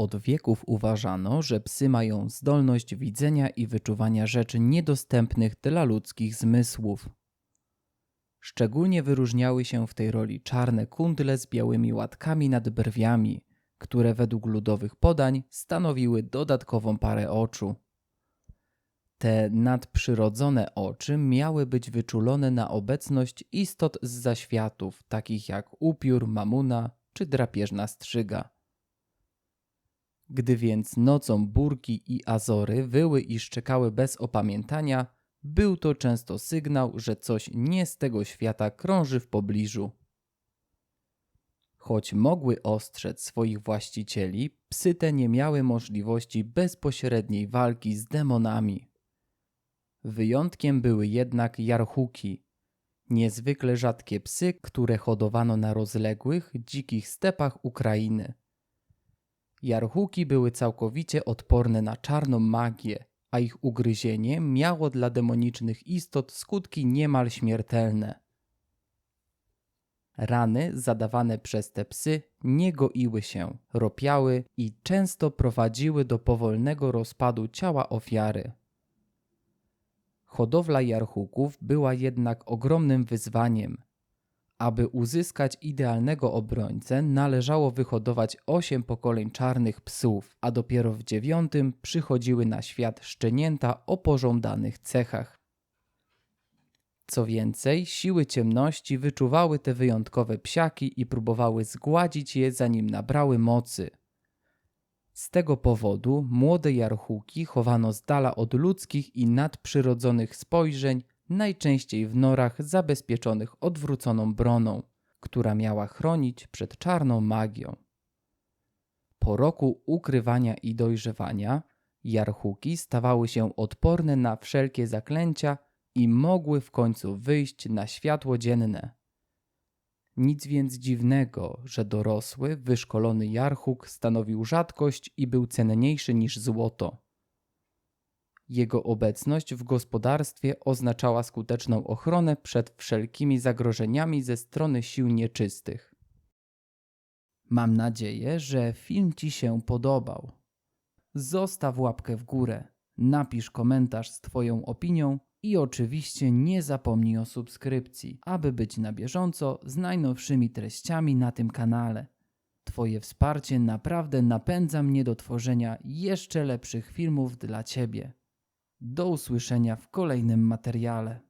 Od wieków uważano, że psy mają zdolność widzenia i wyczuwania rzeczy niedostępnych dla ludzkich zmysłów. Szczególnie wyróżniały się w tej roli czarne kundle z białymi łatkami nad brwiami, które według ludowych podań stanowiły dodatkową parę oczu. Te nadprzyrodzone oczy miały być wyczulone na obecność istot z zaświatów, takich jak upiór, mamuna czy drapieżna strzyga. Gdy więc nocą burki i azory wyły i szczekały bez opamiętania, był to często sygnał, że coś nie z tego świata krąży w pobliżu. Choć mogły ostrzec swoich właścicieli, psy te nie miały możliwości bezpośredniej walki z demonami. Wyjątkiem były jednak jarhuki, niezwykle rzadkie psy, które hodowano na rozległych, dzikich stepach Ukrainy. Jarhuki były całkowicie odporne na czarną magię, a ich ugryzienie miało dla demonicznych istot skutki niemal śmiertelne. Rany zadawane przez te psy nie goiły się, ropiały i często prowadziły do powolnego rozpadu ciała ofiary. Hodowla jarhuków była jednak ogromnym wyzwaniem. Aby uzyskać idealnego obrońcę, należało wyhodować osiem pokoleń czarnych psów, a dopiero w dziewiątym przychodziły na świat szczenięta o pożądanych cechach. Co więcej, siły ciemności wyczuwały te wyjątkowe psiaki i próbowały zgładzić je, zanim nabrały mocy. Z tego powodu młode jarchuki chowano z dala od ludzkich i nadprzyrodzonych spojrzeń, najczęściej w norach zabezpieczonych odwróconą broną, która miała chronić przed czarną magią. Po roku ukrywania i dojrzewania, jarchuki stawały się odporne na wszelkie zaklęcia i mogły w końcu wyjść na światło dzienne. Nic więc dziwnego, że dorosły, wyszkolony jarhuk stanowił rzadkość i był cenniejszy niż złoto. Jego obecność w gospodarstwie oznaczała skuteczną ochronę przed wszelkimi zagrożeniami ze strony sił nieczystych. Mam nadzieję, że film Ci się podobał. Zostaw łapkę w górę, napisz komentarz z Twoją opinią i oczywiście nie zapomnij o subskrypcji, aby być na bieżąco z najnowszymi treściami na tym kanale. Twoje wsparcie naprawdę napędza mnie do tworzenia jeszcze lepszych filmów dla Ciebie. Do usłyszenia w kolejnym materiale.